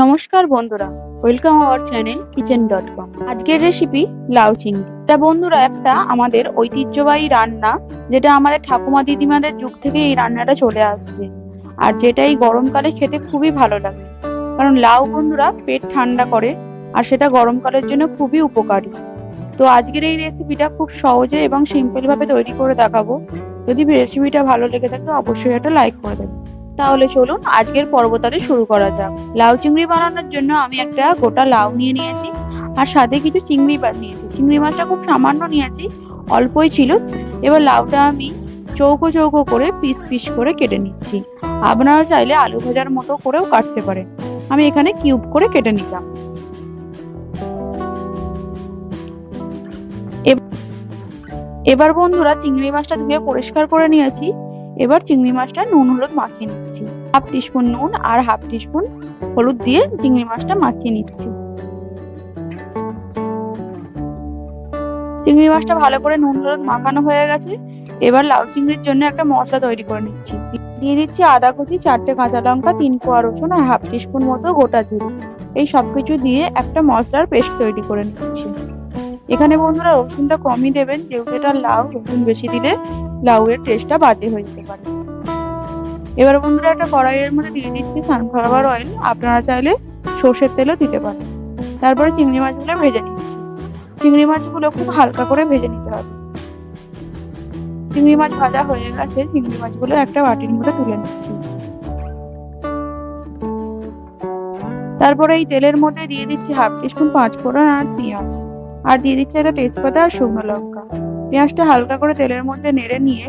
নমস্কার বন্ধুরা welcome our channel kitchen dot com আজকের রেসিপি লাউ চিংড়ি। এটা বন্ধুরা, একটা আমাদের ঐতিহ্যবাহী রান্না, যেটা আমাদের ঠাকুমা দিদিমাদের যুগ থেকে এই রান্নাটা চলে আসছে। আর যেটা এই গরমকালে খেতে খুবই ভালো লাগে। কারণ লাউ বন্ধুরা, পেট ঠান্ডা করে, আর সেটা গরমকালের জন্য খুবই উপকারী। তো আজকের এই রেসিপিটা খুব সহজে এবং সিম্পলভাবে তৈরি করে দেখাবো। যদি রেসিপিটা ভালো লেগে থাকে, অবশ্যই একটা লাইক করে দেবেন তাহলে চলুন আজকের পর্ব শুরু করা যাক। লাউ চিংড়ি বানানোর জন্য আমি একটা গোটা লাউ নিয়ে নিয়েছি আর সাথে কিছু চিংড়ি মাছ নিয়েছি। চিংড়ি মাছটা খুব সামান্য নিয়েছি, অল্পই ছিল। এবার লাউটা আমি চৌকো চৌকো করে পিস পিস করে কেটে নিচ্ছি। আপনারা চাইলে আলু ভাজার মতো করেও কাটতে পারেন। আমি এখানে কিউব করে কেটে নিলাম। এব- এবার বন্ধুরা চিংড়ি মাছটা ধুয়ে পরিষ্কার করে নিয়েছি। এবার চিংড়ি মাছটা নুন, হলুদ মাখিয়ে নিচ্ছি। হাফ টিস্পুন নুন আর হাফ টিস্পুন হলুদ দিয়ে চিংড়ি মাছটা মাখিয়ে নিচ্ছি। চিংড়ি মাছটা ভালো করে নুন, হলুদ মাখানো হয়ে গেছে। এবার লাউ চিংড়ির জন্য একটা মশলা তৈরি করে নিচ্ছি। দিয়ে দিচ্ছি আদা কুচি, চারটে কাঁচা লঙ্কা, তিন কোয়া রসুন আর হাফ টিস্পুন মতো গোটা জিরে। এই সবকিছু দিয়ে একটা মশলার পেস্ট তৈরি করে নিচ্ছি। এখানে বন্ধুরা রসুনটা কমই দেবেন, যেহেতু এটা লাউ, রসুন বেশি দিলে লাউয়ের টেস্টটা বাজে হয়ে যেতে পারে। এবার বন্ধুরা একটা কড়াইয়ের মধ্যে দিয়ে দিচ্ছি সানফ্লাওয়ার অয়েল আপনারা চাইলে সর্ষের তেলও দিতে পারেন। তারপরে চিংড়ি মাছগুলো ভেজে নিচ্ছি। চিংড়ি মাছগুলো খুব হালকা করে ভেজে নিতে হবে। চিংড়ি মাছ ভাজা হয়ে গেছে, চিংড়ি মাছগুলো একটা বাটির মধ্যে তুলে নিচ্ছি। তারপরে এই তেলের মধ্যে দিয়ে দিচ্ছি হাফ টিস্পুন পাঁচ ফোড়ন আর পেঁয়াজ। আর দিয়ে দিচ্ছি একটা তেজপাতা আর শুকনো লঙ্কা। পেঁয়াজটা হালকা করে তেলের মধ্যে নেড়ে নিয়ে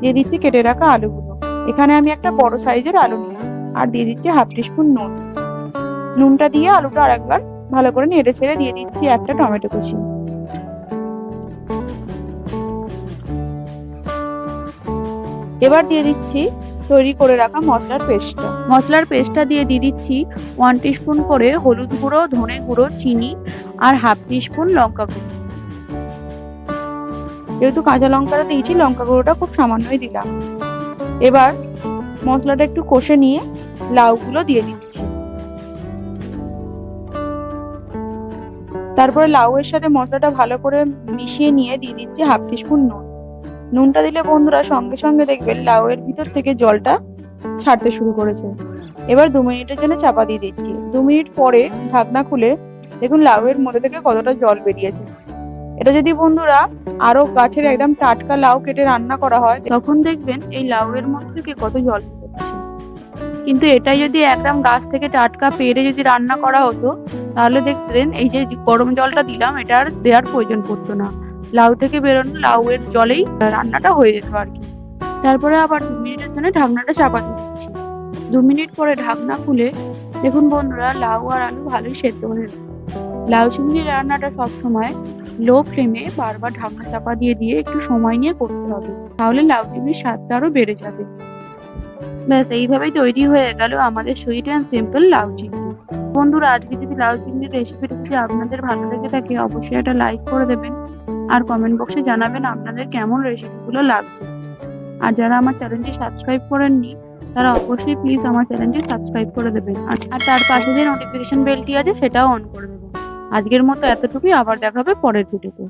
দিয়ে দিচ্ছি কেটে রাখা আলুগুলো। এখানে আমি একটা বড় সাইজের আলু নিয়েছি আর দিয়ে দিচ্ছি হাফ টিস্পুন নুন। নুনটা দিয়ে আলুটা আরেকবার ভালো করে নেড়ে ছেড়ে দিয়ে দিচ্ছি একটা টমেটো কুচি। এবার দিয়ে দিচ্ছি তৈরি করে রাখা মশলার পেস্টটা। মশলার পেস্টটা দিয়ে দিয়ে দিচ্ছি ওয়ান টিস্পুন করে হলুদ গুঁড়ো, ধনে গুঁড়ো, চিনি আর হাফ টিস্পুন লঙ্কা গুঁড়ো। যেহেতু কাঁচা লঙ্কাটা দিয়েছি, লঙ্কা গুঁড়োটা খুব সামান্যই দিলাম। এবার মশলাটা একটু কষে নিয়ে লাউগুলো দিয়ে দিচ্ছি। তারপরে লাউয়ের সাথে মশলাটা ভালো করে মিশিয়ে নিয়ে দিয়ে দিচ্ছি হাফ টিস্পুন নুন। নুনটা দিলে বন্ধুরা সঙ্গে সঙ্গে দেখবেন লাউয়ের ভিতর থেকে জলটা ছাড়তে শুরু করেছে। এবার দু মিনিটের জন্য চাপা দিয়ে দিচ্ছি। দু মিনিট পরে ঢাকনা খুলে দেখুন, লাউয়ের মধ্যে থেকে কতটা জল বেরিয়েছে। এটা যদি বন্ধুরা আরও গাছের একদম টাটকা লাউ কেটে রান্না করা হয়, তখন দেখবেন এই লাউয়ের মধ্যে থেকে কত জল কিন্তু এটাই যদি একদম গাছ থেকে টাটকা পেরে যদি রান্না করা হতো, তাহলে দেখতেন এই যে গরম জলটা দিলাম, এটা আর দেওয়ার প্রয়োজন পড়তো না। লাউ থেকে বেরোনো লাউয়ের জলেই রান্নাটা হয়ে যেত আর কি। তারপরে আবার দু মিনিটের জন্য ঢাকনাটা চাপা দিচ্ছি। দু মিনিট পরে ঢাকনা খুলে দেখুন বন্ধুরা, লাউ আর আলু ভালোই সেদ্ধ হয়ে। লাউ চিংড়ি রান্নাটা সবসময় লো ফ্লেমে বারবার ঢাকনা চাপা দিয়ে দিয়ে একটু সময় নিয়ে করতে হবে। তাহলে লাউ চিংড়ির স্বাদটা আরও বেড়ে যাবে। ব্যাস, এইভাবেই তৈরি হয়ে গেল আমাদের সুইট অ্যান্ড সিম্পল লাউ চিংড়ি। বন্ধুরা, আজকে যদি লাউ চিংড়ির রেসিপিটা যদি আপনাদের ভালো লেগে থাকে, অবশ্যই একটা লাইক করে দেবেন আর কমেন্ট বক্সে জানাবেন আপনাদের কেমন রেসিপিগুলো লাগবে। আর যারা আমার চ্যানেলটি সাবস্ক্রাইব করেননি, তারা অবশ্যই প্লিজ আমার চ্যানেলটি সাবস্ক্রাইব করে দেবেন। আর তার পাশে যে নোটিফিকেশন বেলটি আছে, সেটাও অন করে আজকের মতো এতটুকুই আবার দেখাবে পরের ভিডিওতে